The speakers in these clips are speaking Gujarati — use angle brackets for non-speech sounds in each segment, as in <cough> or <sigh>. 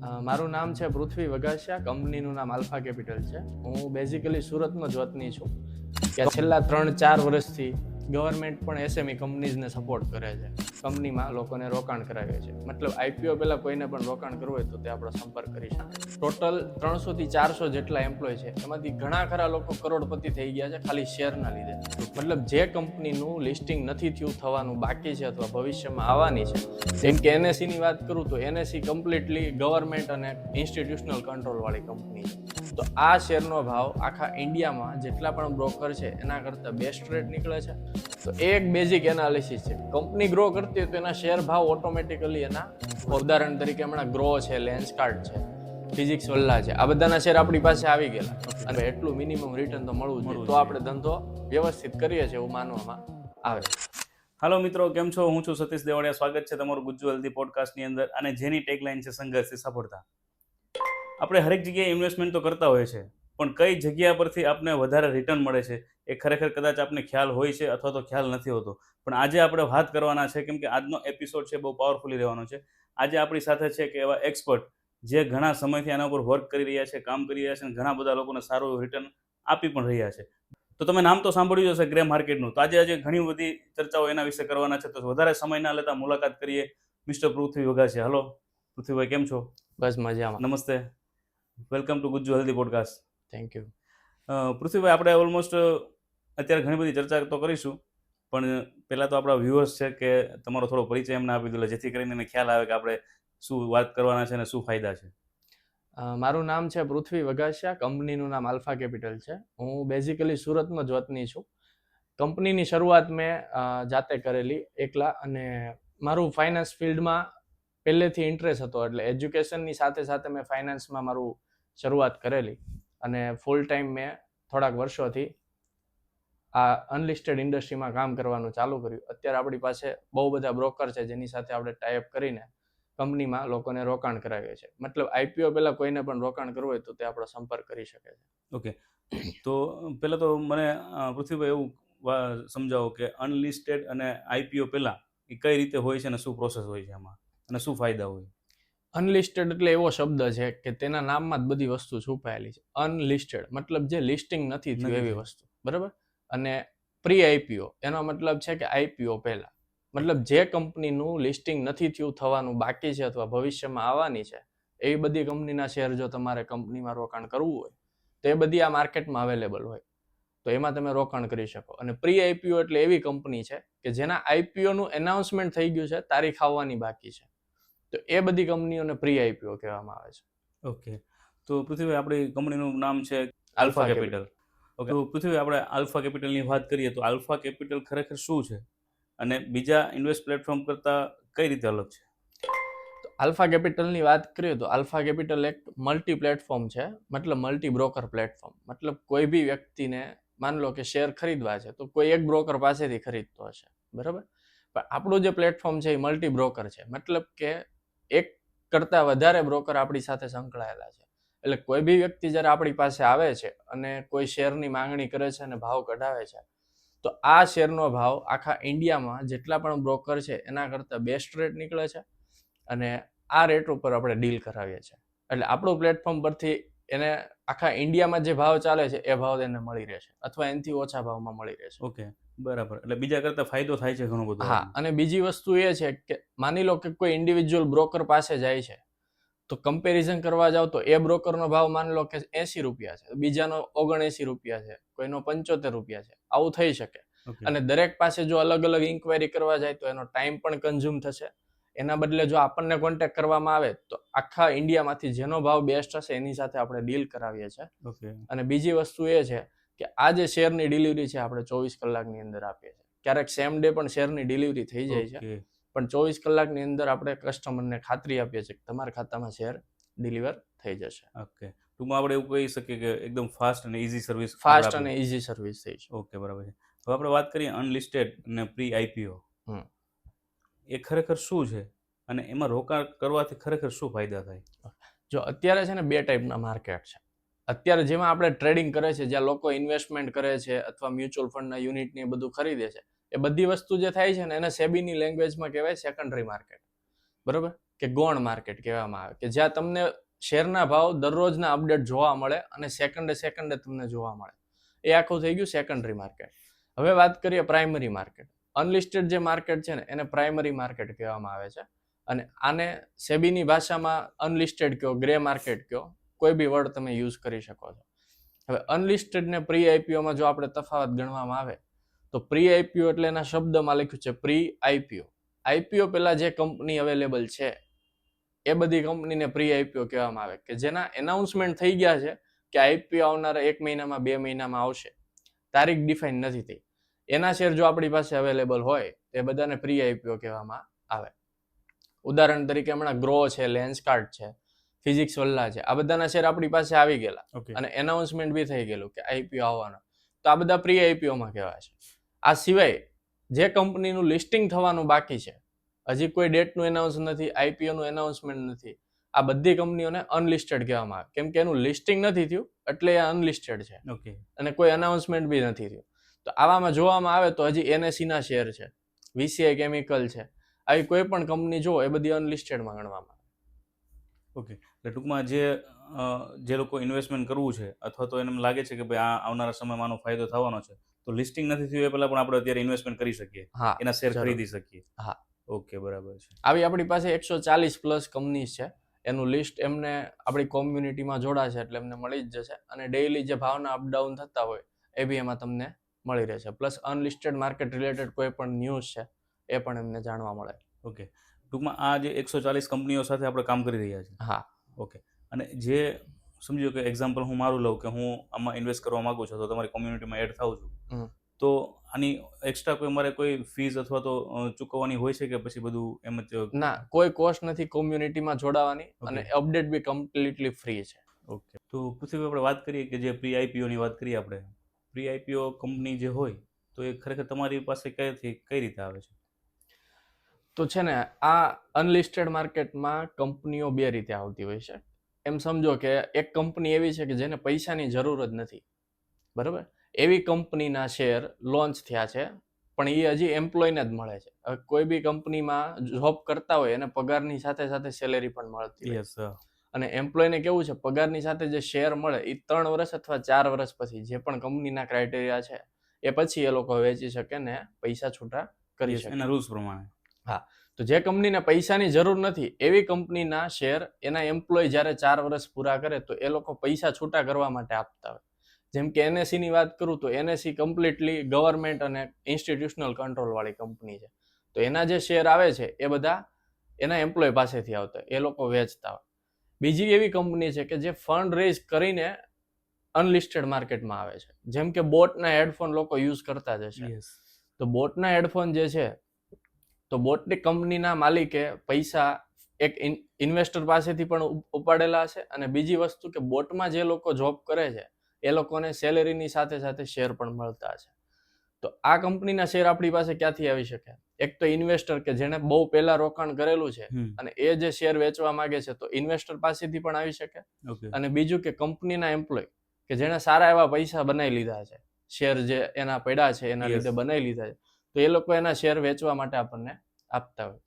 મારું નામ છે પૃથ્વી વગાસિયા, કંપનીનું નામ આલ્ફા કેપિટલ છે. હું બેઝિકલી સુરતમાં જ વતની છું. કે છેલ્લા ત્રણ ચાર વર્ષથી ગવર્મેન્ટ પણ એસએમઈ કંપનીઝને સપોર્ટ કરે છે. કંપનીમાં લોકોને રોકાણ કરાવે છે. મતલબ આઈપીઓ પહેલાં કોઈને પણ રોકાણ કરવું હોય તો તે આપણો સંપર્ક કરી શકે. ટોટલ ત્રણસોથી ચારસો જેટલા એમ્પ્લોય છે. એમાંથી ઘણા ખરા લોકો કરોડપતિ થઈ ગયા છે ખાલી શેરના લીધે. મતલબ જે કંપનીનું લિસ્ટિંગ નથી થયું, થવાનું બાકી છે અથવા ભવિષ્યમાં આવવાની છે. જેમ કે એનએસસીની વાત કરું તો એનએસસી કમ્પ્લીટલી ગવર્મેન્ટ અને ઇન્સ્ટિટ્યુશનલ કંટ્રોલવાળી કંપની છે. તો આ શેરનો ભાવ આખા ઇન્ડિયામાં જેટલા પણ બ્રોકર છે, એના કરતાં બેસ્ટ રેટ નીકળે છે. તો એક બેઝિક એનાલિસિસ છે. કંપની ગ્રો કરતી હોય તો એના શેર ભાવ ઓટોમેટિકલી એના ઉદાહરણ તરીકે હમણાં ગ્રો છે લેન્સકાર્ડ છે ફિઝિક્સ વલ્લા છે આ બધાના શેર આપણી પાસે આવી ગયેલા. અને એટલું મિનિમમ રિટર્ન તો મળવું જોઈએ. તો આપણે ધંધો વ્યવસ્થિત કરીએ છીએ એવું માનવામાં આવે. છે હાલો મિત્રો કેમ છો? હું છું સતીશ દેવાડિયા સ્વાગત છે તમારું ગુજ્જુ હેલ્ધી પોડકાસ્ટની અંદર. અને જેની ટેગલાઇન છે સંઘર્ષથી સફળતા. આપણે હરેક જગ્યાએ ઇન્વેસ્ટમેન્ટ તો કરતા હોય છે પણ કઈ જગ્યા પરથી આપને વધારે રિટર્ન મળે છે એ ખરેખર કદાચ આપને ખ્યાલ હોય છે અથવા તો ખ્યાલ નથી હોતો. પણ આજે આપણે વાત કરવાના છે કેમ કે આજનો એપિસોડ છે બહુ પાવરફુલી રહેવાનો છે. આજે આપણી સાથે છે કે એવા એક્સપર્ટ જે ઘણા સમયથી આના ઉપર વર્ક કરી રહ્યા છે કામ કરી રહ્યા છે અને ઘણા બધા લોકોને સારું રિટર્ન આપી પણ રહ્યા છે. તો તમે નામ તો સાંભળ્યું હશે ગ્રે માર્કેટનું તો આજે આજે ઘણી બધી ચર્ચાઓ એના વિશે કરવાના છે. તો વધારે સમય ના લેતા મુલાકાત કરીએ મિસ્ટર પૃથ્વી વઘાસિયા હલો પૃથ્વીભાઈ કેમ છો? બસ મજામાં. નમસ્તે. Welcome to Gujju healthy podcast thank you પૃથ્વીભાઈ આપણે ઓલમોસ્ટ અત્યારે ઘણી બધી ચર્ચા તો કરીશું પણ પહેલાં તો આપણા વ્યુઅર્સ છે કે તમારો થોડો પરિચય એમને આપી દો જેથી કરીને એને ખ્યાલ આવે કે આપણે શું વાત કરવાના છે અને શું ફાયદા છે. મારું નામ છે પૃથ્વી વગાસિયા કંપનીનું નામ આલ્ફા કેપિટલ છે. હું બેઝિકલી સુરતમાં જ વતની છું. કંપનીની શરૂઆત મેં જાતે કરેલી એકલા અને મારું ફાઇનાન્સ ફિલ્ડમાં પહેલેથી ઇન્ટરેસ્ટ હતો એટલે એજ્યુકેશનની સાથે સાથે મેં ફાઇનાન્સમાં મારું શરૂઆત કરેલી. અને ફૂલ ટાઈમ મેં થોડાક વર્ષોથી આ અનલિસ્ટેડ ઇન્ડસ્ટ્રીમાં કામ કરવાનું ચાલુ કર્યું. અત્યારે આપણી પાસે બહુ બધા બ્રોકર છે, જેની સાથે આપણે ટાઈપ કરીને કંપનીમાં લોકોને રોકાણ કરાવીએ છીએ. મતલબ આઈપીઓ પહેલાં કોઈને પણ રોકાણ કરવું હોય તો તે આપણો સંપર્ક કરી શકે છે. ઓકે <clears throat> તો, પહેલાં તો મને પૃથ્વીભાઈ એવું સમજાવો કે અનલિસ્ટેડ અને આઈપીઓ પહેલાં એ કઈ રીતે હોય છે અને શું પ્રોસેસ હોય છે એમાં અને શું ફાયદા હોય? અનલિસ્ટેડ એટલે એવો શબ્દ છે કે તેના નામમાં જ બધી વસ્તુ છુપાયેલી છે. અનલિસ્ટેડ મતલબ જે લિસ્ટિંગ નથી થયું એવી વસ્તુ. બરાબર? અને પ્રી આઈપીઓ એનો મતલબ છે કે આઈપીઓ પહેલા. મતલબ જે કંપનીનું લિસ્ટિંગ નથી થયું થવાનું બાકી છે અથવા ભવિષ્યમાં આવવાની છે એવી બધી કંપનીના શેર જો તમારે કંપનીમાં રોકાણ કરવું હોય તો એ બધી આ માર્કેટમાં અવેલેબલ હોય. તો એમાં તમે રોકાણ કરી શકો. અને પ્રી આઈપીઓ એટલે એવી કંપની છે કે જેના આઈપીઓનું એનાઉન્સમેન્ટ થઈ ગયું છે તારીખ આવવાની બાકી છે. તો એ બધી કંપનીઓને પ્રી આઈપીઓ કહેવામાં આવે છે. ઓકે. તો પૃથ્વીભાઈ આપણી કંપનીનું નામ છે આલ્ફા કેપિટલ ઓકે તો પૃથ્વી આપણે આલ્ફા કેપિટલની વાત કરીએ તો આલ્ફા કેપિટલ ખરેખર શું છે? અને બીજા ઇન્વેસ્ટ પ્લેટફોર્મ કરતાં કઈ રીતે અલગ છે? તો આલ્ફા કેપિટલની વાત કરીએ તો આલ્ફા કેપિટલ એક મલ્ટી પ્લેટફોર્મ છે મતલબ મલ્ટી બ્રોકર પ્લેટફોર્મ મતલબ કોઈ બી વ્યક્તિને માન લો કે શેર ખરીદવા છે તો કોઈ એક બ્રોકર પાસેથી ખરીદતો હશે. બરાબર? પણ આપણું જે પ્લેટફોર્મ છે એ મલ્ટી બ્રોકર છે. મતલબ કે એક કરતાં વધારે બ્રોકર આપણી સાથે સંકળાયેલા છે. એટલે કોઈ બી વ્યક્તિ જ્યારે આપણી પાસે આવે છે અને કોઈ શેરની માંગણી કરે છે અને ભાવ કઢાવે છે, તો આ શેરનો ભાવ આખા ઇન્ડિયામાં જેટલા પણ બ્રોકર છે એના કરતાં બેસ્ટ રેટ નીકળે છે અને આ રેટ ઉપર આપણે ડીલ કરાવીએ છીએ. એટલે આપણું પ્લેટફોર્મ પરથી એને આખા ઇન્ડિયામાં જે ભાવ ચાલે છે એ ભાવ એને મળી રહેશે અથવા એનાથી ઓછા ભાવમાં મળી રહેશે ઓકે બરાબર. એટલે બીજા કરતા ફાયદો થાય છે ઘણો બધો હા અને બીજી વસ્તુ એ છે કે માની લો કે કોઈ ઇન્ડિવિજ્યુઅલ બ્રોકર પાસે જાય છે તો કમ્પેરિઝન કરવા જાવ તો એ બ્રોકરનો ભાવ માની લો કે એસી રૂપિયા છે બીજાનો ઓગણએસી રૂપિયા છે કોઈનો પંચોતેર રૂપિયા છે આવું થઈ શકે. અને દરેક પાસે જો અલગ અલગ ઇન્ક્વાયરી કરવા જાય તો એનો ટાઈમ પણ કન્ઝ્યુમ થશે. એના બદલે જો આપણને કોન્ટેક્ટ કરવામાં આવે તો આખા ઇન્ડિયામાંથી જેનો ભાવ બેસ્ટ હશે એની સાથે આપણે ડીલ કરાવીએ છીએ. અને બીજી વસ્તુ એ છે કે આ જે શેરની ડિલિવરી છે આપણે ચોવીસ કલાકની અંદર આપીએ છીએ. ક્યારેક સેમ ડે પણ શેરની ડિલિવરી થઈ જાય છે. પણ ચોવીસ કલાકની અંદર આપણે કસ્ટમરને ખાતરી આપીએ છીએ કે તમારા ખાતામાં શેર ડિલિવર થઈ જશે. ઓકે. ટૂંકમાં આપણે એવું કહી શકીએ કે એકદમ ફાસ્ટ અને ઇઝી સર્વિસ ફાસ્ટ અને ઇઝી સર્વિસ થઈ છે ઓકે બરાબર છે. હવે આપણે વાત કરીએ અનલિસ્ટેડ અને પ્રી આઈપીઓ એ ખરેખર શું છે? અને એમાં રોકાણ કરવાથી ખરેખર શું ફાયદા થાય? જો અત્યારે છે ને બે ટાઈપના માર્કેટ છે. અત્યારે જેમાં આપણે ટ્રેડિંગ કરે છે, જ્યાં લોકો ઇન્વેસ્ટમેન્ટ કરે છે અથવા મ્યુચ્યુઅલ ફંડના યુનિટને બધું ખરીદે છે, એ બધી વસ્તુ જે થાય છે ને એને સેબીની લેંગ્વેજમાં કહેવાય સેકન્ડરી માર્કેટ બરોબર? કે ગૌણ માર્કેટ કહેવામાં આવે. કે જ્યાં તમને શેરના ભાવ દરરોજના અપડેટ જોવા મળે અને સેકન્ડે સેકન્ડે તમને જોવા મળે. એ આખું થઈ ગયું સેકન્ડરી માર્કેટ હવે વાત કરીએ પ્રાઇમરી માર્કેટ અનલિસ્ટેડ જે માર્કેટ છે ને, એને પ્રાઇમરી માર્કેટ કહેવામાં આવે છે. અને આને સેબીની ભાષામાં અનલિસ્ટેડ કયો ગ્રે માર્કેટ કયો કોઈ બી વર્ડ તમે યુઝ કરી શકો છો. હવે અનલિસ્ટેડ ને પ્રી આઈપીઓમાં જો આપણે તફાવત ગણવામાં આવે, તો પ્રી આઈપીઓ એટલે એના શબ્દમાં લખ્યું છે પ્રી આઈપીઓ આઈપીઓ પહેલાં જે કંપની અવેલેબલ છે, એ બધી કંપનીને પ્રી આઈપીઓ કહેવામાં આવે કે જેના એનાઉન્સમેન્ટ થઈ ગયા છે કે આઈપીઓ આવનારા એક મહિનામાં, બે મહિનામાં આવશે. તારીખ ડિફાઇન નથી થઈ. એના શેર જો આપણી પાસે અવેલેબલ હોય, તો એ બધાને પ્રી આઈપીઓ કહેવામાં આવે. ઉદાહરણ તરીકે હમણાં ગ્રો છે લેન્સકાર્ટ છે ફિઝિક્સ વલ્લા છે. આ બધાના શેર આપણી પાસે આવી ગયેલા. અને એનાઉન્સમેન્ટ બી થઈ ગયેલું કે આઈપીઓ આવવાના. તો આ બધા પ્રી આઈપીઓમાં કહેવાય છે. આ સિવાય જે કંપનીનું લિસ્ટિંગ થવાનું બાકી છે હજી કોઈ ડેટનું એનાઉન્સ નથી આઈપીઓનું એનાઉન્સમેન્ટ નથી. આ બધી કંપનીઓને અનલિસ્ટેડ કહેવામાં આવે. કેમ કે એનું લિસ્ટિંગ નથી થયું એટલે એ અનલિસ્ટેડ છે. ઓકે અને કોઈ અનાઉન્સમેન્ટ બી નથી થયું. તો આવામાં જોવામાં આવે તો હજી એનએસીના શેર છે. વીસીઆઈ કેમિકલ છે. આવી કોઈ પણ કંપની જો એ બધી અનલિસ્ટેડમાં ગણવામાં આવે. ઓકે એટલે ટૂંકમાં જે જે લોકો ઇન્વેસ્ટમેન્ટ કરવું છે અથવા તો એને લાગે છે કે ભાઈ આ આવનારા સમયમાં આનો ફાયદો થવાનો છે તો લિસ્ટિંગ નથી થયું એ પહેલાં પણ આપણે અત્યારે ઇન્વેસ્ટમેન્ટ કરી શકીએ હા એના શેર ખરીદી શકીએ. હા. ઓકે બરાબર છે. આવી આપણી પાસે એકસો ચાલીસ પ્લસ કંપનીઝ છે એનું લિસ્ટ એમને આપણી કોમ્યુનિટીમાં જોડાશે એટલે એમને મળી જ જશે અને ડેઈલી જે ભાવના અપડાઉન થતા હોય એ બી એમાં તમને મળી રહેશે. પ્લસ અનલિસ્ટેડ માર્કેટ રિલેટેડ કોઈ પણ ન્યૂઝ છે એ પણ એમને જાણવા મળે. ઓકે. ટૂંકમાં આ જે એકસો ચાલીસ કંપનીઓ સાથે આપણે કામ કરી રહ્યા છીએ હા. અને જે સમજો કે એક્ઝામ્પલ હું મારું લઉં કે હું આમાં ઇન્વેસ્ટ કરવા માંગુ છું તો તમારી કોમ્યુનિટીમાં એડ થાઉં છું તો આની એક્સ્ટ્રા કોઈ મારે કોઈ ફીસ અથવા તો ચૂકવવાની હોય છે કે પછી બધું એમ જ ના કોઈ કોસ્ટ નથી કોમ્યુનિટીમાં જોડાવાની અને અપડેટ બી કમ્પ્લીટલી ફ્રી છે. ઓકે. તો પૃથ્વી આપણે વાત કરીએ કે જે પ્રી આઈપીઓની વાત કરીએ આપણે પ્રી આઈપીઓ કંપની જે હોય તો એ ખરેખર તમારી પાસે કઈથી કઈ રીતે આવે છે? તો છે ને આ અનલિસ્ટેડ માર્કેટમાં કંપનીઓ બે રીતે આવતી હોય છે. એમ સમજો કે એક કંપની એવી છે કે જેને પૈસાની જરૂર જ નથી. બરાબર? એવી કંપનીના શેર લોન્ચ થયા છે પણ એ હજી એમ્પ્લોયને જ મળે છે. કોઈ બી કંપનીમાં જોબ કરતા હોય એને પગારની સાથે સાથે સેલેરી પણ મળતી અને એમ્પ્લોયને કેવું છે પગારની સાથે જે શેર મળે એ ત્રણ વર્ષ અથવા ચાર વર્ષ પછી જે પણ કંપનીના ક્રાઇટેરિયા છે એ પછી એ લોકો વેચી શકે ને પૈસા છૂટા કરી શકે. એના રૂલ્સ પ્રમાણે. તો જે કંપનીને પૈસાની જરૂર નથી એવી કંપનીના શેર એના એમ્પ્લોય જ્યારે ચાર વર્ષ પૂરા કરે તો એ લોકો પૈસા છૂટા કરવા માટે આપતા હોય. જેમ કે NSE ની વાત કરું તો એનએસસી કમ્પ્લીટલી ગવર્મેન્ટ અને ઇન્સ્ટિટ્યુશનલ કંટ્રોલ વાળી કંપની છે. તો એના જે શેર આવે છે એ બધા એના એમ્પ્લોય પાસેથી આવતા એ લોકો વેચતા હોય. બીજી એવી કંપની છે કે જે ફંડ રેઝ કરીને અનલિસ્ટેડ માર્કેટમાં આવે છે. જેમ કે બોટના હેડફોન લોકો યુઝ કરતા જ હશે. તો બોટના હેડફોન જે છે તો બોટની કંપનીના માલિકે પૈસા એક ઇન્વેસ્ટર પાસેથી પણ ઉપાડેલા છે અને બીજી વસ્તુ કે બોટમાં જે લોકો જોબ કરે છે એ લોકોને સેલેરીની સાથે સાથે શેર પણ મળતા છે તો આ કંપનીના શેર આપણી પાસે ક્યાંથી આવી શકે? એક તો ઇન્વેસ્ટર કે જેણે બહુ પહેલા રોકાણ કરેલું છે અને એ જે શેર વેચવા માંગે છે તો ઇન્વેસ્ટર પાસેથી પણ આવી શકે. અને બીજું કે કંપનીના એમ્પ્લોય કે જેણે સારા એવા પૈસા બનાવી લીધા છે શેર જે એના પડ્યા છે એના લીધે બનાવી લીધા છે તો એ લોકો એના શેર વેચવા માટે આપણને આપતા હોય.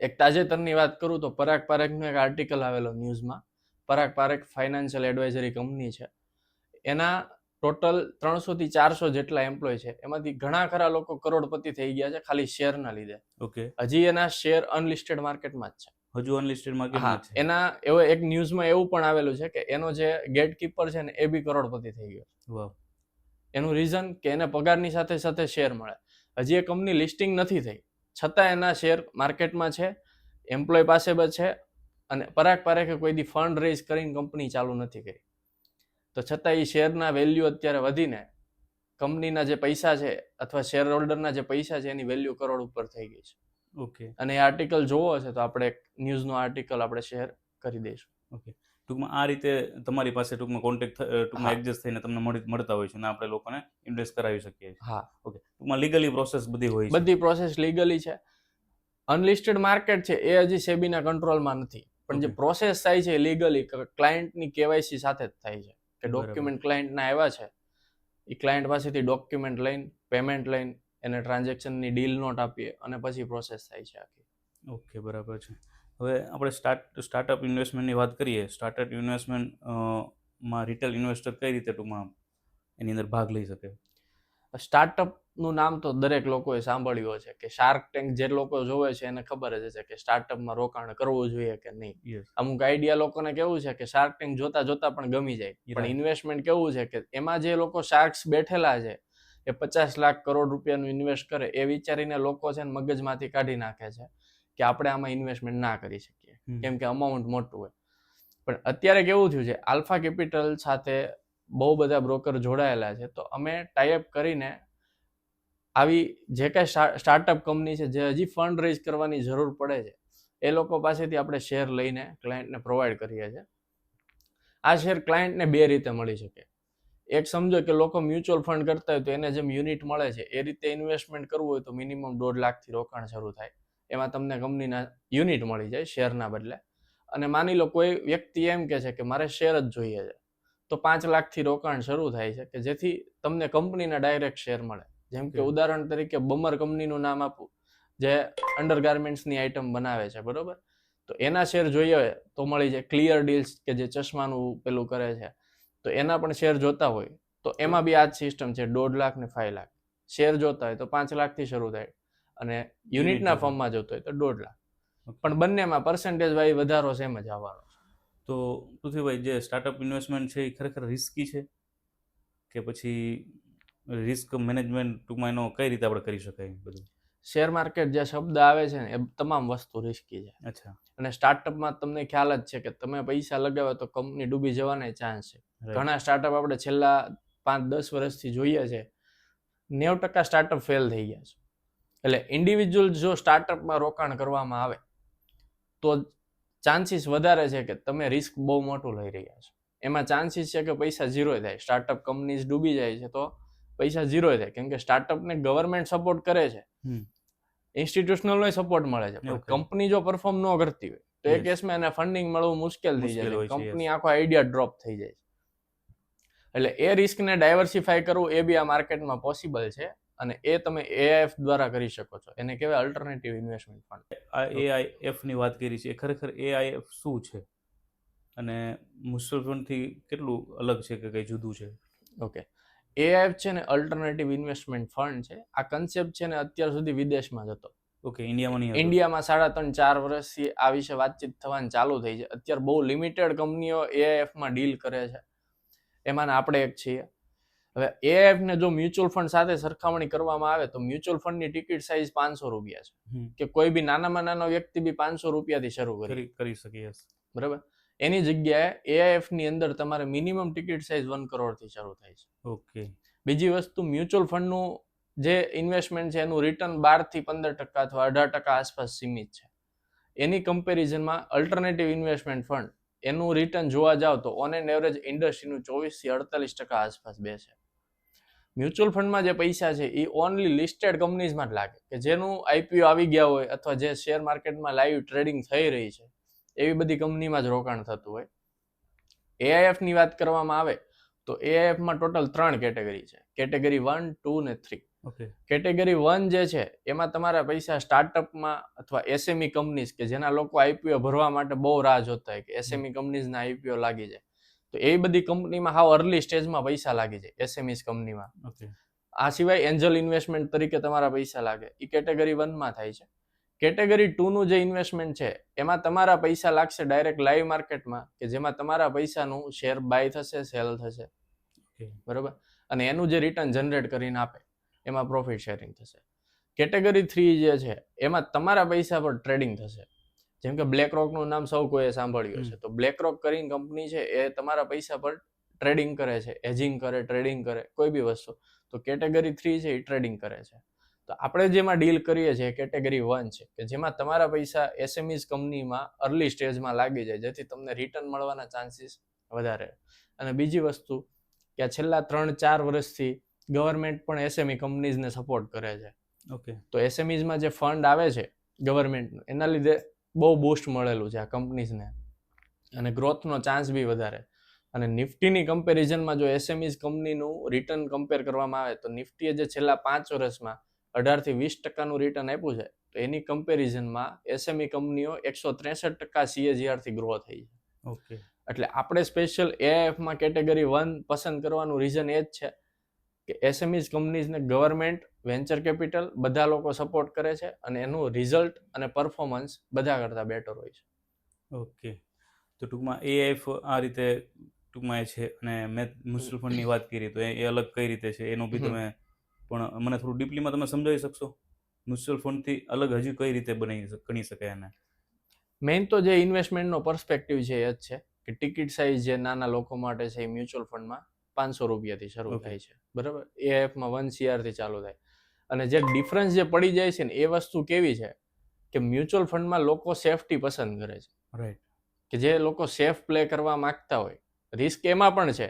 એક તાજેતરની વાત કરું તો પરાગ પારેખનો એક આર્ટિકલ આવેલો ન્યૂઝમાં. Parag Parekh financial advisory company છે. એના ટોટલ ત્રણસો થી ચારસો જેટલા એમ્પ્લોય છે. એમાંથી ઘણા ખરા લોકો કરોડપતિ થઈ ગયા છે ખાલી શેરના લીધે. ઓકે. હજી એના શેર અનલિસ્ટેડ માર્કેટમાં જ છે. હજુ અનલિસ્ટેડ માર્કેટ છે. એના એવો એક ન્યૂઝમાં એવું પણ આવેલું છે કે એનો જે ગેટકીપર છે ને એ બી કરોડપતિ થઈ ગયો એનું રીઝન કે એને પગારની સાથે સાથે શેર મળે. હજી એ કંપની લિસ્ટિંગ નથી થઈ. છતાં એના શેર માર્કેટમાં છે એમ્પ્લોય પાસે છે અને પરાગ પારેખે કોઈ દી ફંડ રેઝ કરીને કંપની ચાલુ નથી કરી. તો છતાં એ શેરના વેલ્યુ અત્યારે વધીને કંપનીના જે પૈસા છે અથવા શેર હોલ્ડરના જે પૈસા છે એની વેલ્યુ કરોડ ઉપર થઈ ગઈ છે. ઓકે અને એ આર્ટિકલ જોવો હશે તો આપણે એક ન્યૂઝનો આર્ટિકલ આપણે શેર કરી દઈશું. ટૂંકમાં આ રીતે તમારી પાસે ટૂંકમાં કોન્ટેક્ટ ટૂંકમાં એડજસ્ટ થઈને તમને મળતા હોય છે અને આપણે લોકોને ઇન્વેસ્ટ કરાવી શકીએ છીએ. હા. ઓકે ટૂંકમાં લીગલી પ્રોસેસ બધી હોય છે. બધી પ્રોસેસ લીગલી છે. અનલિસ્ટેડ માર્કેટ છે એ હજી સેબીના કંટ્રોલમાં નથી. પણ જે પ્રોસેસ થાય છે લીગલી ક્લાયન્ટની કેવાયસી સાથે જ થાય છે. કે. ડોક્યુમેન્ટ ક્લાયન્ટના આવ્યા છે એ ક્લાયન્ટ પાસેથી ડોક્યુમેન્ટ લઈને પેમેન્ટ લઈને એને ટ્રાન્ઝેક્શનની ડીલ નોટ આપીએ અને પછી પ્રોસેસ થાય છે આખી. ઓકે બરાબર છે. હવે આપણે સ્ટાર્ટ સ્ટાર્ટઅપ ઇન્વેસ્ટમેન્ટની વાત કરીએ. સ્ટાર્ટઅપ ઇન્વેસ્ટમેન્ટમાં રિટેલ ઇન્વેસ્ટર કઈ રીતે ટૂંકમાં એની અંદર ભાગ લઈ શકે? સ્ટાર્ટઅપનું નામ તો દરેક લોકોએ સાંભળ્યું છે કે શાર્ક ટેન્ક જે લોકો જોવે છે એને ખબર જ છે કે સ્ટાર્ટઅપમાં રોકાણ કરવું જોઈએ કે નહીં. અમુક આઈડિયા લોકોને કેવું છે કે શાર્ક ટેન્ક જોતા જોતા પણ ગમી જાય. પણ ઇન્વેસ્ટમેન્ટ કેવું છે કે એમાં જે લોકો શાર્ક્સ બેઠેલા છે એ પચાસ લાખ કરોડ રૂપિયાનું ઇન્વેસ્ટ કરે એ વિચારીને લોકો છે ને મગજમાંથી કાઢી નાખે છે. કે આપણે આમાં ઇન્વેસ્ટમેન્ટ ના કરી શકીએ. કેમ કે અમાઉન્ટ મોટું હોય. પણ અત્યારે કેવું થયું છે આલ્ફા કેપિટલ સાથે બહુ બધા બ્રોકર જોડાયેલા છે તો અમે ટાઈઅપ કરીને આવી જે કાંઈ સ્ટાર્ટઅપ કંપની છે જે હજી ફંડ રેઝ કરવાની જરૂર પડે છે એ લોકો પાસેથી આપણે શેર લઈને ક્લાયન્ટને પ્રોવાઈડ કરીએ છીએ. આ શેર ક્લાયન્ટને બે રીતે મળી શકે. એક સમજો કે લોકો મ્યુચ્યુઅલ ફંડ કરતા હોય તો એને જેમ યુનિટ મળે છે એ રીતે ઇન્વેસ્ટમેન્ટ કરવું હોય તો મિનિમમ દોઢ લાખથી રોકાણ શરૂ થાય. એમાં તમને કંપનીના યુનિટ મળી જાય શેરના બદલે. અને માની લો કોઈ વ્યક્તિ એમ કે છે કે મારે શેર જ જોઈએ છે. તો પાંચ લાખથી રોકાણ શરૂ થાય છે કે જેથી તમને કંપનીના ડાયરેક્ટ શેર મળે. જેમ કે ઉદાહરણ તરીકે બમર કંપનીનું નામ આપું જે અંડરગાર્મેન્ટ્સની આઇટમ બનાવે છે બરોબર? તો એના શેર જોઈએ તો મળી જાય ક્લિયર ડીલ્સ કે જે ચશ્માનું પેલું કરે છે. તો એના પણ શેર જોતા હોય તો એમાં બી આ જ સિસ્ટમ છે દોઢ લાખ ને ફાઈવ લાખ. શેર જોતા હોય તો પાંચ લાખથી શરૂ થાય. અને યુનિટના ફોર્મમાં જોતો હોય તો દોઢ લાખ. પણ બંનેમાં પર્સન્ટેજ વાઇઝ વધારો સેમ જ આવવાનો તો પૃથ્વીભાઈ જે સ્ટાર્ટઅપ ઇન્વેસ્ટમેન્ટ છે એ ખરેખર રિસ્કી છે? કે પછી રિસ્ક મેનેજમેન્ટ ટૂંકમાં એનો કઈ રીતે આપણે કરી શકાય બધું? શેર માર્કેટ જે શબ્દ આવે છે ને એ તમામ વસ્તુ રિસ્કી છે. અચ્છા. અને સ્ટાર્ટઅપમાં તમને ખ્યાલ જ છે કે તમે પૈસા લગાવો તો કંપની ડૂબી જવાના ચાન્સ છે. ઘણા સ્ટાર્ટઅપ આપણે છેલ્લા પાંચ દસ વર્ષથી જોઈએ છે. નેવ ટકા સ્ટાર્ટઅપ ફેલ થઈ ગયા છે. એટલે ઇન્ડિવિજ્યુઅલ જો સ્ટાર્ટઅપમાં રોકાણ કરવામાં આવે તો ચાન્સીસ વધારે છે કે તમે રિસ્ક બહુ મોટું લઈ રહ્યા છો. એમાં ચાન્સીસ છે કે પૈસા ઝીરો થાય. સ્ટાર્ટઅપ કંપનીઝ ડૂબી જાય છે તો પૈસા ઝીરો થાય. કેમ કે સ્ટાર્ટઅપને ગવર્મેન્ટ સપોર્ટ કરે છે. ઇન્સ્ટિટ્યુશનલ ઇન્સ્ટિટ્યુશનલનો સપોર્ટ મળે છે. પણ કંપની જો પરફોર્મ ન કરતી હોય તો એ કેસમાં એને ફંડિંગ મળવું મુશ્કેલ થઈ જાય કંપની આખો આઈડિયા ડ્રોપ થઈ જાય છે. એટલે એ રિસ્કને ડાયવર્સિફાય કરવું એ બી આ માર્કેટમાં પોસિબલ છે. અને એ તમે એઆઈએફ દ્વારા કરી શકો છો. એને કહેવાય અલ્ટરનેટિવ ઇન્વેસ્ટમેન્ટ ફંડ આ એઆઈએફની વાત કરી છે. ખરેખર એઆઈએફ શું છે? અને મ્યુચ્યુઅલ ફંડથી કેટલું અલગ છે કે કંઈ જુદું છે? ઓકે એઆઈએફ છે ને અલ્ટરનેટિવ ઇન્વેસ્ટમેન્ટ ફંડ છે. આ કન્સેપ્ટ છે ને અત્યાર સુધી વિદેશમાં જ હતો. ઓકે ઇન્ડિયામાં નહીં ઇન્ડિયામાં સાડા ત્રણ ચાર વર્ષથી આ વિશે વાતચીત થવાની ચાલુ થઈ છે. અત્યારે બહુ લિમિટેડ કંપનીઓ એઆઈએફમાં ડીલ કરે છે. એમાં આપણે એક છીએ. હવે એઆઈએફને જો મ્યુચ્યુઅલ ફંડ સાથે સરખામણી કરવામાં આવે તો મ્યુચ્યુઅલ ફંડની ટિકિટ સાઇઝ પાંચસો રૂપિયા છે. કે કોઈ બી નાનામાં નાનો વ્યક્તિ બી પાંચસો રૂપિયાથી શરૂ કરી. કરી કરી શકીએ બરાબર? એની જગ્યાએ એઆઈએફની અંદર તમારે મિનિમમ ટિકિટ સાઇઝ વન કરોડથી શરૂ થાય છે. ઓકે. બીજી વસ્તુ મ્યુચ્યુઅલ ફંડનું જે ઇન્વેસ્ટમેન્ટ છે એનું રિટર્ન બારથી પંદર ટકા અથવા અઢાર ટકા આસપાસ સીમિત છે. એની કમ્પેરિઝનમાં અલ્ટરનેટિવ ઇન્વેસ્ટમેન્ટ ફંડ એનું રિટર્ન જોવા જાવ તો ઓન એન્ડ એવરેજ ઇન્ડસ્ટ્રીનું ચોવીસથી અડતાલીસ ટકા આસપાસ બેસે. મ્યુચ્યુઅલ ફંડમાં જે પૈસા છે એ ઓનલી લિસ્ટેડ કંપનીઝમાં જ લાગે. કે જેનું આઈપીઓ આવી ગયા હોય અથવા જે શેર માર્કેટમાં લાઈવ ટ્રેડિંગ થઈ રહી છે એવી બધી કંપનીમાં જ રોકાણ થતું હોય. એઆઈએફની વાત કરવામાં આવે તો એઆઈએફમાં ટોટલ ત્રણ કેટેગરી છે. કેટેગરી વન ટુ ને થ્રી કેટેગરી વન જે છે એમાં તમારા પૈસા સ્ટાર્ટઅપમાં અથવા એસએમઈ કંપનીઝ કે જેના લોકો આઈપીઓ ભરવા માટે બહુ રાહ જોતા હોય કે એસએમઈ કંપનીઝના આઈપીઓ લાગી જાય. તો એવી બધી કંપનીમાં હાવ અર્લી સ્ટેજમાં પૈસા લાગી જાય એસએમઈસ કંપનીમાં. આ સિવાય એન્જલ ઇન્વેસ્ટમેન્ટ તરીકે તમારા પૈસા લાગે. એ કેટેગરી વનમાં થાય છે. કેટેગરી ટુનું જે ઇન્વેસ્ટમેન્ટ છે એમાં તમારા પૈસા લાગશે ડાયરેક્ટ લાઈવ માર્કેટમાં કે જેમાં તમારા પૈસાનું શેર બાય થશે સેલ થશે. બરોબર? અને એનું જે રિટર્ન જનરેટ કરીને આપે એમાં પ્રોફિટ શેરિંગ થશે. કેટેગરી થ્રી જે છે એમાં તમારા પૈસા પર ટ્રેડિંગ થશે. જેમ કે બ્લેક રોકનું નામ સૌ કોઈએ સાંભળ્યું છે તો બ્લેક રોક કરીને કંપની છે એ તમારા પૈસા પર ટ્રેડિંગ કરે છે એજિંગ કરે ટ્રેડિંગ કરે કોઈ બી વસ્તુ. તો કેટેગરી થ્રી છે એ ટ્રેડિંગ કરે છે. તો આપણે જેમાં ડીલ કરીએ છીએ કેટેગરી વન છે કે જેમાં તમારા પૈસા એસએમઈઝ કંપનીમાં અર્લી સ્ટેજમાં લાગી જાય જેથી તમને રિટર્ન મળવાના ચાન્સીસ વધારે. અને બીજી વસ્તુ કે છેલ્લા ત્રણ ચાર વર્ષથી ગવર્મેન્ટ પણ એસએમઈ કંપનીઝને સપોર્ટ કરે છે. ઓકે તો એસએમઈઝમાં જે ફંડ આવે છે ગવર્મેન્ટનું એના લીધે બહુ બૂસ્ટ મળેલું છે આ કંપનીઝને અને ગ્રોથનો ચાન્સ બી વધારે. અને નિફ્ટીની કમ્પેરિઝનમાં જો એસએમઈઝ કંપનીનું રિટર્ન કમ્પેર કરવામાં આવે તો નિફ્ટીએ જે છેલ્લા પાંચ વર્ષમાં અઢારથી વીસ ટકાનું રિટર્ન આપ્યું છે તો એની કમ્પેરિઝનમાં એસએમઈ કંપનીઓ એકસો ત્રેસઠ ટકા સીએજીઆરથી ગ્રો થઈ છે. ઓકે. એટલે આપણે સ્પેશિયલ એઆઈએફમાં કેટેગરી વન પસંદ કરવાનું રીઝન એ જ છે કે એસએમઈઝ કંપનીઝને ગવર્મેન્ટ વેન્ચર કેપિટલ બધા લોકો સપોર્ટ કરે છે અને એનું રિઝલ્ટ અને પરફોર્મન્સ બધા કરતાં બેટર હોય છે. ઓકે. તો ટૂંકમાં એઆઈ આ રીતે ટૂંકમાં એ છે અને મેં મ્યુચ્યુઅલ ફંડની વાત કરી તો એ અલગ કઈ રીતે છે એનું બી તમે પણ મને થોડું ડીપલીમાં તમે સમજાવી શકશો? મ્યુચ્યુઅલ ફંડથી અલગ હજુ કઈ રીતે બની ગણી શકાય એને? મેઇન તો જે ઇન્વેસ્ટમેન્ટનો પર્સપેક્ટિવ છે એ જ છે કે ટિકિટ સાઇઝ જે નાના લોકો માટે છે એ મ્યુચ્યુઅલ ફંડમાં પાંચસો રૂપિયાથી શરૂ થાય છે. બરાબર? એએફમાં વન સીઆરથી ચાલુ થાય. અને જે ડિફરન્સ જે પડી જાય છે ને એ વસ્તુ કેવી છે કે મ્યુચ્યુઅલ ફંડમાં લોકો સેફટી પસંદ કરે છે. રાઈટ કે જે લોકો સેફ પ્લે કરવા માંગતા હોય રિસ્ક એમાં પણ છે.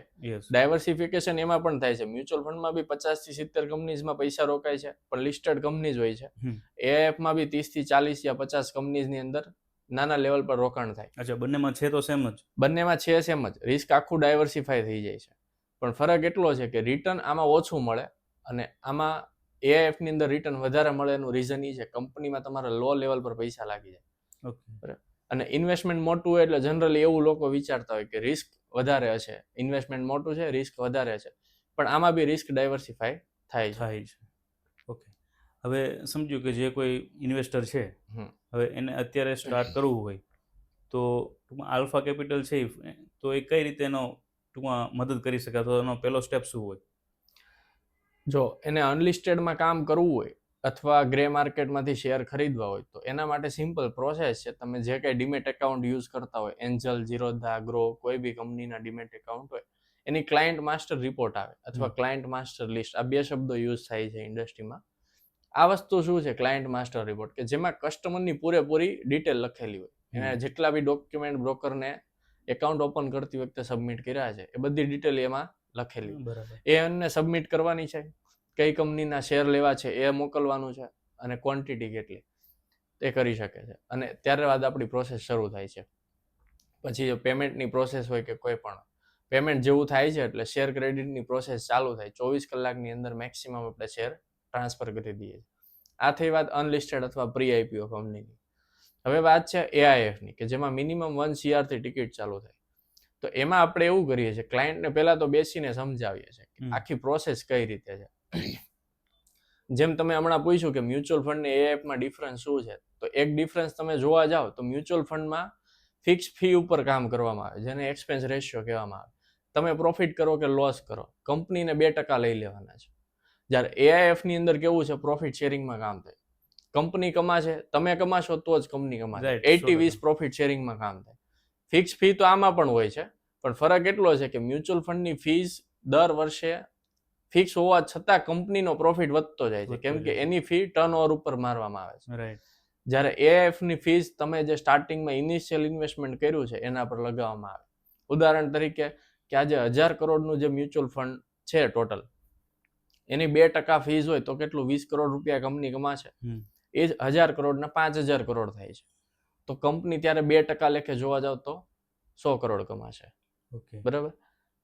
ડાયવર્સિફિકેશન એમાં પણ થાય છે. મ્યુચ્યુઅલ ફંડમાં બી પચાસથી સિત્તેર કંપનીઝમાં પૈસા રોકાય છે પણ લિસ્ટેડ કંપનીઝ હોય છે. હમ. એઆઈએફમાં બી ત્રીસથી ચાલીસ યા પચાસ કંપનીઝની અંદર નાના લેવલ પર રોકાણ થાય. અચ્છા બંનેમાં છે તો સેમ જ? બંનેમાં છે સેમ જ. રિસ્ક આખું ડાયવર્સિફાય થઈ જાય છે. પણ ફરક એટલો છે કે રિટર્ન આમાં ઓછું મળે અને આમાં એઆઈએફની અંદર રિટર્ન વધારે મળે એનું રીઝન એ છે કંપનીમાં તમારા લો લેવલ પર પૈસા લાગી જાય. ઓકે અને ઇન્વેસ્ટમેન્ટ મોટું હોય એટલે જનરલી એવું લોકો વિચારતા હોય કે રિસ્ક વધારે હશે. ઇન્વેસ્ટમેન્ટ મોટું છે રિસ્ક વધારે છે પણ આમાં બી રિસ્ક ડાયવર્સિફાય થાય છે. થાય છે. ઓકે હવે સમજ્યું કે જે કોઈ ઇન્વેસ્ટર છે. હવે એને અત્યારે સ્ટાર્ટ કરવું હોય તો ટૂંકમાં આલ્ફા કેપિટલ છે તો એ કઈ રીતે એનો ટૂંકમાં મદદ કરી શકે? તો એનો પહેલો સ્ટેપ શું હોય? જો એને અનલિસ્ટેડમાં કામ કરવું હોય અથવા ગ્રે માર્કેટમાંથી શેર ખરીદવા હોય તો એના માટે સિમ્પલ પ્રોસેસ છે. તમે જે કંઈ ડીમેટ એકાઉન્ટ યુઝ કરતા હોય એન્જલ જીરોધા ગ્રો કોઈ બી કંપનીના ડીમેટ એકાઉન્ટ હોય એની ક્લાયન્ટ માસ્ટર રિપોર્ટ આવે અથવા ક્લાયન્ટ માસ્ટર લિસ્ટ આ બે શબ્દો યુઝ થાય છે ઇન્ડસ્ટ્રીમાં આ વસ્તુ શું છે? ક્લાયન્ટ માસ્ટર રિપોર્ટ કે જેમાં કસ્ટમરની પૂરેપૂરી ડિટેલ લખેલી હોય. એને જેટલા બી ડોક્યુમેન્ટ બ્રોકરને એકાઉન્ટ ઓપન કરતી વખતે સબમિટ કર્યા છે એ બધી ડિટેલ એમાં લખેલી એ એમને સબમિટ કરવાની છે. કઈ કંપનીના શેર લેવા છે એ મોકલવાનું છે અને ક્વોન્ટિટી કેટલી તે કરી શકે છે. અને ત્યારબાદ આપણી પ્રોસેસ શરૂ થાય છે. પછી જો પેમેન્ટની પ્રોસેસ હોય કે કોઈ પણ પેમેન્ટ જેવું થાય છે એટલે શેર ક્રેડિટની પ્રોસેસ ચાલુ થાય. ચોવીસ કલાકની અંદર મેક્સિમમ આપણે શેર ટ્રાન્સફર કરી દઈએ છીએ. આ થઈ વાત અનલિસ્ટેડ અથવા પ્રી આઈપીઓ કંપનીની હવે વાત છે એઆઈએફની કે જેમાં મિનિમમ વન સીઆરથી ટિકિટ ચાલુ થાય. તો એમાં આપણે એવું કરીએ છીએ ક્લાયન્ટને પહેલાં તો બેસીને સમજાવીએ છીએ કે આખી પ્રોસેસ કઈ રીતે છે. જેમ તમે હમણાં પૂછ્યું કે મ્યુચ્યુઅલ ફંડ ને એએફમાં ડિફરન્સ શું છે તો એક ડિફરન્સ તમે જોવા જાઓ તો મ્યુચ્યુઅલ ફંડમાં ફિક્સ ફી ઉપર કામ કરવામાં આવે જેને એક્સપેન્સ રેશિયો કહેવામાં આવે. તમે પ્રોફિટ કરો કે લોસ કરો કંપનીને બે ટકા લઈ લેવાના છે. જ્યારે એઆઈએફની અંદર કેવું છે પ્રોફિટ શેરિંગમાં કામ થાય. કંપની કમાશે તમે કમાશો તો જ કંપની કમાશે. એટી વીસ પ્રોફિટ શેરિંગમાં કામ થાય. ફિક્સ ફી તો આમાં પણ હોય છે પણ ફરક એટલો છે કે મ્યુચ્યુઅલ ફંડની ફીસ દર વર્ષે ફિક્સ હોવા છતાં કંપનીનો પ્રોફિટ વધતો જાય છે. કેમ કે એની ફી ટર્ન ઓવર ઉપર મારવામાં આવે છે. જ્યારે એએફની ફીસ તમે જે સ્ટાર્ટિંગમાં ઇનિશિયલ ઇન્વેસ્ટમેન્ટ કર્યું છે એના પર લગાવવામાં આવે. ઉદાહરણ તરીકે કે આજે હજાર કરોડનું જે મ્યુચ્યુઅલ ફંડ છે ટોટલ એની બે ટકા ફીસ હોય તો કેટલું? વીસ કરોડ રૂપિયા કંપની કમાશે. એ જ હજાર કરોડના પાંચ હજાર કરોડ થાય છે. તો કંપની ત્યારે બે ટકા લેખે જોવા જાવ તો સો કરોડ કમાશે. ઓકે. બરાબર?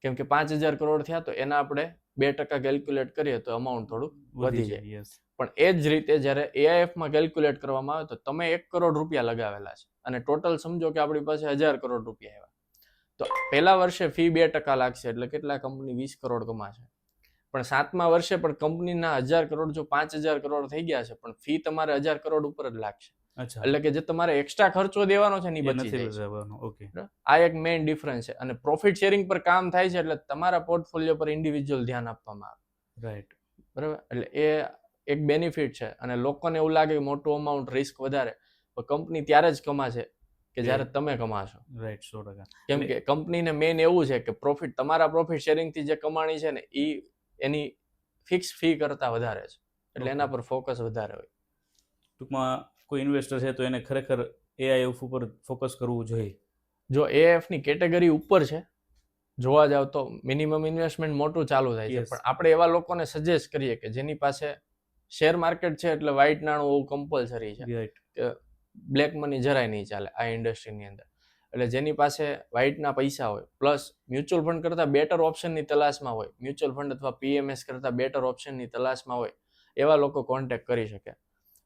કેમ કે પાંચ હજાર કરોડ થયા તો એના આપણે બે ટકા કેલ્ક્યુલેટ કરીએ તો અમાઉન્ટ થોડું વધી જાય. પણ એ જ રીતે જ્યારે એઆઈએફમાં કેલ્ક્યુલેટ કરવામાં આવે તો તમે એક કરોડ રૂપિયા લગાવેલા છે. અને ટોટલ સમજો કે આપણી પાસે હજાર કરોડ રૂપિયા આવ્યા તો પહેલા વર્ષે ફી બે ટકા લાગશે એટલે કેટલા કંપની વીસ કરોડ કમાશે. પણ સાતમા વર્ષે પણ કંપનીના હજાર કરોડ જો પાંચ હજાર કરોડ થઈ ગયા છે પણ ફી તમારે હજાર કરોડ ઉપર જ લાગશે. એટલે કે જે તમારે એક્સ્ટ્રા ખર્ચો દેવાનો છે ને બચી ઓકે આ એક મેઇન ડિફરન્સ છે. અને પ્રોફિટ શેરિંગ પર કામ થાય છે એટલે તમારા પોર્ટફોલિયો પર ઇન્ડિવિજ્યુઅલ ધ્યાન આપવામાં આવે. રાઈટ બરાબર? એટલે એ એક બેનિફિટ છે. અને લોકોને એવું લાગે કે મોટું અમાઉન્ટ રિસ્ક વધારે. પણ કંપની ત્યારે જ કમાશે કે જ્યારે તમે કમાશો. રાઈટ સો ટકા. કેમ કે કંપનીને મેઇન એવું છે કે પ્રોફિટ તમારા પ્રોફિટ શેરિંગથી જે કમાણી છે ને એ એની ફિક્સ ફી કરતા વધારે છે. એટલે એના પર ફોકસ વધારે હોય. ટૂંકમાં કોઈ ઇન્વેસ્ટર છે તો એને ખરેખર એઆઈએફ ઉપર ફોકસ કરવું જોઈએ. જો AIF કેટેગરી ઉપર છે જોવા જાવ તો મિનિમમ ઇન્વેસ્ટમેન્ટ મોટું ચાલુ થાય છે. પણ આપણે એવા લોકોને સજેસ્ટ કરીએ કે જેની પાસે શેર માર્કેટ છે એટલે વ્હાઇટ નાણું બહુ કમ્પલસરી છે. કે બ્લેક મની જરાય નહીં ચાલે આ ઇન્ડસ્ટ્રીની અંદર. એટલે જેની પાસે વ્હાઇટના પૈસા હોય પ્લસ મ્યુચ્યુઅલ ફંડ કરતાં બેટર ઓપ્શનની તલાશમાં હોય મ્યુચ્યુઅલ ફંડ અથવા પીએમએસ કરતાં બેટર ઓપ્શનની તલાશમાં હોય એવા લોકો કોન્ટેક્ટ કરી શકે.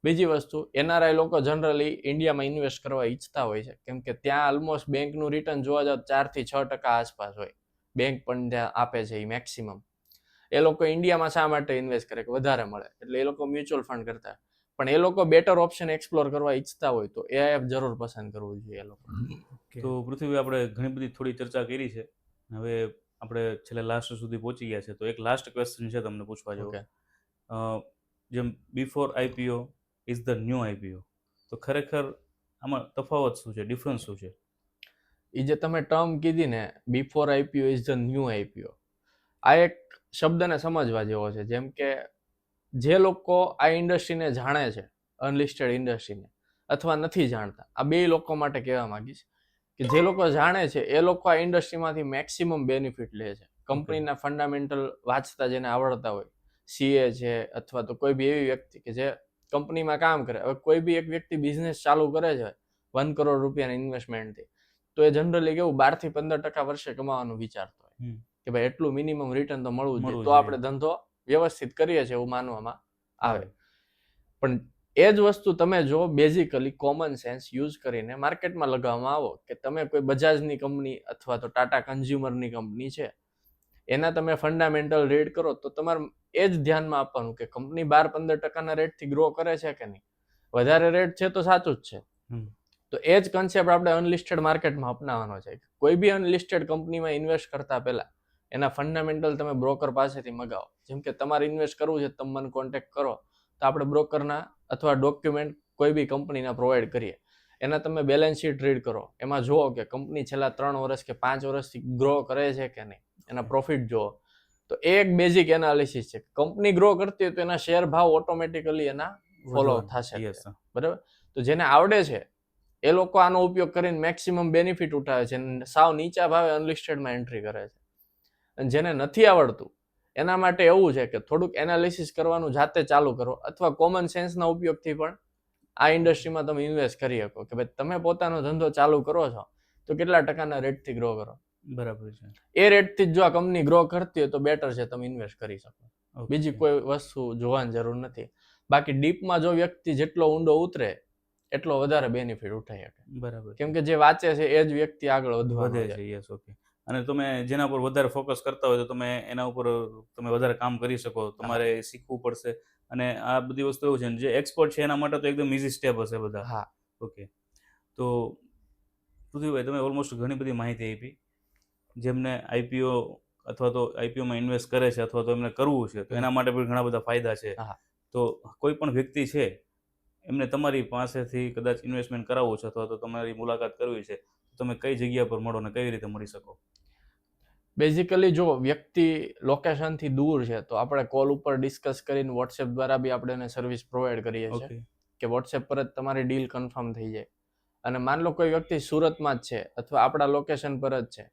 બીજી વસ્તુ એનઆરઆઈ લોકો જનરલી ઇન્ડિયામાં ઇન્વેસ્ટ કરવા ઈચ્છતા હોય છે. કેમ કે ત્યાં ઓલમોસ્ટ બેંકનું રિટર્ન જોવા જાવ ચારથી છ ટકા આસપાસ હોય. બેંક પણ ત્યાં આપે છે એ મેક્સિમમ એ લોકો ઇન્ડિયામાં શા માટે ઇન્વેસ્ટ કરે? કે વધારે મળે. એટલે એ લોકો મ્યુચ્યુઅલ ફંડ કરતા. પણ એ લોકો બેટર ઓપ્શન એક્સપ્લોર કરવા ઈચ્છતા હોય તો એઆઈએફ જરૂર પસંદ કરવું જોઈએ એ લોકો. તો પૃથ્વી આપણે ઘણી બધી થોડી ચર્ચા કરી છે. હવે આપણે છેલ્લે લાસ્ટ સુધી પહોંચી ગયા છે. તો એક લાસ્ટ ક્વેશ્ચન છે તમને પૂછવા જેવો. જેમ before IPO is the new IPO તો ખરેખર આમાં તફાવત શું છે? ડિફરન્સ શું છે? એ જે તમે ટર્મ કીધી ને before IPO is the new IPO આ એક શબ્દને સમજવા જેવો છે. જેમ કે જે લોકો આ ઇન્ડસ્ટ્રીને જાણે છે અનલિસ્ટેડ ઇન્ડસ્ટ્રીને અથવા નથી જાણતા, આ બે લોકો માટે કહેવા માંગીશ કે જે લોકો જાણે છે, એ લોકો આ ઇન્ડસ્ટ્રીમાંથી મેક્સિમમ બેનિફિટ લે છે. કંપનીના ફંડામેન્ટલ વાંચતા જેને આવડતા હોય સીએ છે, અથવા તો કોઈ બી એવી વ્યક્તિ કે જે કંપનીમાં કામ કરે. હવે કોઈ બી એક વ્યક્તિ બિઝનેસ ચાલુ કરે છે વન કરોડ રૂપિયાની ઇન્વેસ્ટમેન્ટથી તો એ જનરલી કેવું બારથી પંદર ટકા વર્ષે કમાવાનું વિચારતો હોય. કે ભાઈ એટલું મિનિમમ રિટર્ન તો મળવું જોઈએ. તો આપણે ધંધો વ્યવસ્થિત કરીએ છીએ એવું માનવામાં આવે. પણ એ જ વસ્તુ તમે જો બેઝિકલી કોમન સેન્સ યુઝ કરીને માર્કેટમાં લગાવવામાં આવો કે તમે કોઈ બજાજની કંપની અથવા તો ટાટા કન્ઝ્યુમરની કંપની છે એના તમે ફંડામેન્ટલ રેડ કરો તો તમારે એ જ ધ્યાનમાં આપવાનું કે કંપની બાર પંદર ટકાના રેટથી ગ્રો કરે છે કે નહીં? વધારે રેટ છે તો સાચું જ છે. તો એ જ કન્સેપ્ટ આપણે અનલિસ્ટેડ માર્કેટમાં અપનાવવાનો છે. કોઈ બી અનલિસ્ટેડ કંપનીમાં ઇન્વેસ્ટ કરતા પહેલા એના ફંડામેન્ટલ તમે બ્રોકર પાસેથી મગાવો. જેમ કે તમારે ઇન્વેસ્ટ કરવું છે તમે મને કોન્ટેક્ટ કરો. તો આપણે બ્રોકરના અથવા ડોક્યુમેન્ટ કોઈ બી કંપનીના પ્રોવાઈડ કરીએ. એના તમે બેલેન્સ શીટ રીડ કરો. એમાં જુઓ કે કંપની છેલ્લા ત્રણ વર્ષ કે પાંચ વર્ષથી ગ્રો કરે છે કે નહીં? એના પ્રોફિટ જુઓ. તો એ એક બેઝિક એનાલિસિસ છે કંપની ગ્રો કરતી હોય તો એના શેર ભાવ ઓટોમેટિકલી એના ફોલો થશે. બરાબર? તો જેને આવડે છે એ લોકો આનો ઉપયોગ કરીને મેક્સિમમ બેનિફિટ ઉઠાવે છે અને સાવ નીચા ભાવે અનલિસ્ટેડમાં એન્ટ્રી કરે છે. અને જેને નથી આવડતું એના માટે એવું છે કે થોડુંક એનાલિસિસ કરવાનું જાતે ચાલુ કરો અથવા કોમન સેન્સના ઉપયોગથી પણ આ ઇન્ડસ્ટ્રીમાં તમે ઇન્વેસ્ટ કરી શકો કે ભાઈ તમે પોતાનો ધંધો ચાલુ કરો છો તો કેટલા ટકાના રેટથી ગ્રો કરો? બરાબર છે. એ રેટથી જ જો આ કંપની ગ્રો કરતી હોય તો બેટર છે તમે ઇન્વેસ્ટ કરી શકો. બીજી કોઈ વસ્તુ જોવાની જરૂર નથી. બાકી ડીપમાં જો વ્યક્તિ જેટલો ઊંડો ઉતરે એટલો વધારે બેનિફિટ ઉઠાઈ શકે. બરાબર કેમ કે જે વાંચે છે એ જ વ્યક્તિ આગળ વધવાનો વધે છે યસ ઓકે અને તમે જેના પર વધારે ફોકસ કરતા હોય તો તમે એના ઉપર તમે વધારે કામ કરી શકો. તમારે શીખવું પડશે. અને આ બધી વસ્તુ એવું છે જે એક્સપર્ટ છે એના માટે તો એકદમ ઇઝી સ્ટેપ હશે બધા. હા. ઓકે તો પૃથ્વીભાઈ તમે ઓલમોસ્ટ ઘણી બધી માહિતી આપી. જેમને આઈપીઓ અથવા તો આઈપીઓમાં ઇન્વેસ્ટ કરે છે અથવા તો એમને કરવું છે તો એના માટે પણ ઘણા બધા ફાયદા છે. તો કોઈ પણ વ્યક્તિ છે એમને તમારી પાસેથી કદાચ ઇન્વેસ્ટમેન્ટ કરાવવું છે અથવા તો તમારી મુલાકાત કરવી છે તો તમે કઈ જગ્યા પર મળો ને કઈ રીતે મળી શકો? બેઝિકલી જો વ્યક્તિ લોકેશનથી દૂર છે તો આપણે કોલ ઉપર ડિસ્કસ કરીને વોટ્સએપ દ્વારા બી આપણે એને સર્વિસ પ્રોવાઈડ કરીએ છીએ. કે વોટ્સએપ પર જ તમારી ડીલ કન્ફર્મ થઈ જાય. અને માન લો કોઈ વ્યક્તિ સુરતમાં જ છે અથવા આપણા લોકેશન પર જ છે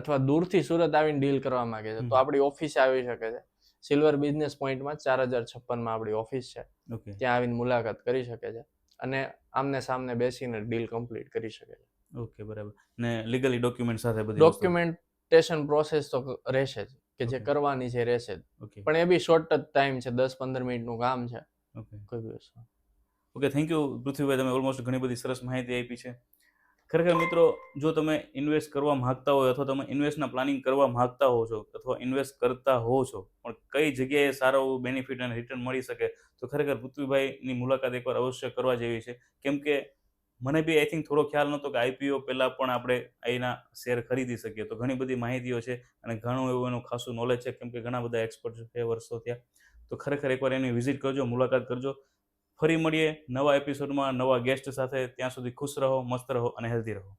અથવા દૂરથી સુરત આવીને ડીલ કરવા માંગે છે તો આપણી ઓફિસ આવી શકે છે. સિલ્વર બિઝનેસ પોઈન્ટમાં ચાર હજાર છપ્પનમાં આપણી ઓફિસ છે. ઓકે ત્યાં આવીને મુલાકાત કરી શકે છે અને આમને સામને બેસીને ડીલ કમ્પ્લીટ કરી શકે છે. ઓકે બરાબર. ને લીગલી ડોક્યુમેન્ટ સાથે બધી ડોક્યુમેન્ટેશન પ્રોસેસ તો રહેશે જ કે જે કરવાની છે રહેશે જ. પણ એ બી શોર્ટ જ ટાઈમ છે દસ પંદર મિનિટનું કામ છે. ઓકે કોઈ દિવસ. ઓકે થેન્ક યુ પૃથ્વીભાઈ. તમે ઓલમોસ્ટ ઘણી બધી સરસ માહિતી આપી છે. ખરેખર મિત્રો, જો તમે ઇન્વેસ્ટ કરવા માગતા હોય અથવા તમે ઇન્વેસ્ટના પ્લાનિંગ કરવા માગતા હો છો અથવા ઇન્વેસ્ટ કરતા હો છો, પણ કઈ જગ્યાએ સારો બેનિફિટ અને રિટર્ન મળી શકે, તો ખરેખર પૃથ્વીભાઈની મુલાકાત એકવાર અવશ્ય કરવા જેવી છે. કેમ કે મને બી આઈ થિંક થોડો ખ્યાલ નહોતો કે આઈપીઓ પહેલાં પણ આપણે અહીંના શેર ખરીદી શકીએ. તો ઘણી બધી માહિતીઓ છે અને ઘણું એવું એનું ખાસું નોલેજ છે. કેમ કે ઘણા બધા એક્સપર્ટ છે વર્ષો થયા. તો ખરેખર એકવાર એની વિઝિટ કરજો, મુલાકાત કરજો. ફરી મળીએ નવા એપિસોડમાં નવા ગેસ્ટ સાથે. ત્યાં સુધી ખુશ રહો, મસ્ત રહો અને હેલ્ધી રહો.